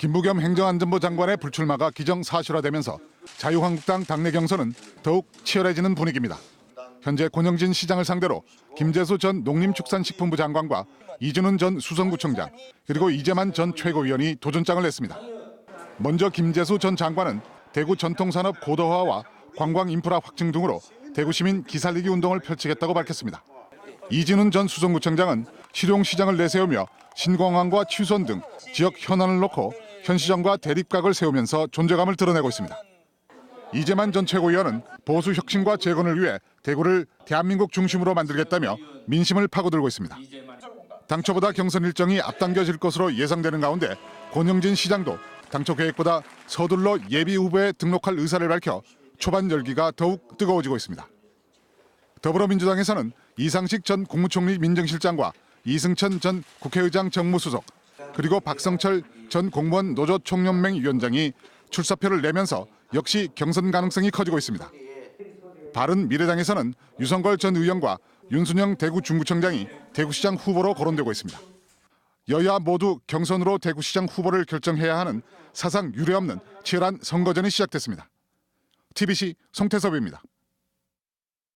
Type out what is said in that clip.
김부겸 행정안전부 장관의 불출마가 기정사실화되면서 자유한국당 당내 경선은 더욱 치열해지는 분위기입니다. 현재 권영진 시장을 상대로 김재수 전 농림축산식품부 장관과 이준훈 전 수성구청장 그리고 이재만 전 최고위원이 도전장을 냈습니다. 먼저 김재수 전 장관은 대구 전통산업 고도화와 관광 인프라 확충 등으로 대구 시민 기살리기 운동을 펼치겠다고 밝혔습니다. 이진훈 전 수성구청장은 실용시장을 내세우며 신공항과 취선 등 지역 현안을 놓고 현 시정과 대립각을 세우면서 존재감을 드러내고 있습니다. 이재만 전 최고위원은 보수 혁신과 재건을 위해 대구를 대한민국 중심으로 만들겠다며 민심을 파고들고 있습니다. 당초보다 경선 일정이 앞당겨질 것으로 예상되는 가운데 권영진 시장도 당초 계획보다 서둘러 예비 후보에 등록할 의사를 밝혀 초반 열기가 더욱 뜨거워지고 있습니다. 더불어민주당에서는 이상식 전 국무총리 민정실장과 이승천 전 국회의장 정무수석 그리고 박성철 전 공무원 노조 총연맹 위원장이 출사표를 내면서 역시 경선 가능성이 커지고 있습니다. 바른 미래당에서는 유성걸 전 의원과 윤순영 대구 중구청장이 대구시장 후보로 거론되고 있습니다. 여야 모두 경선으로 대구시장 후보를 결정해야 하는 사상 유례없는 치열한 선거전이 시작됐습니다. TBC 송태섭입니다.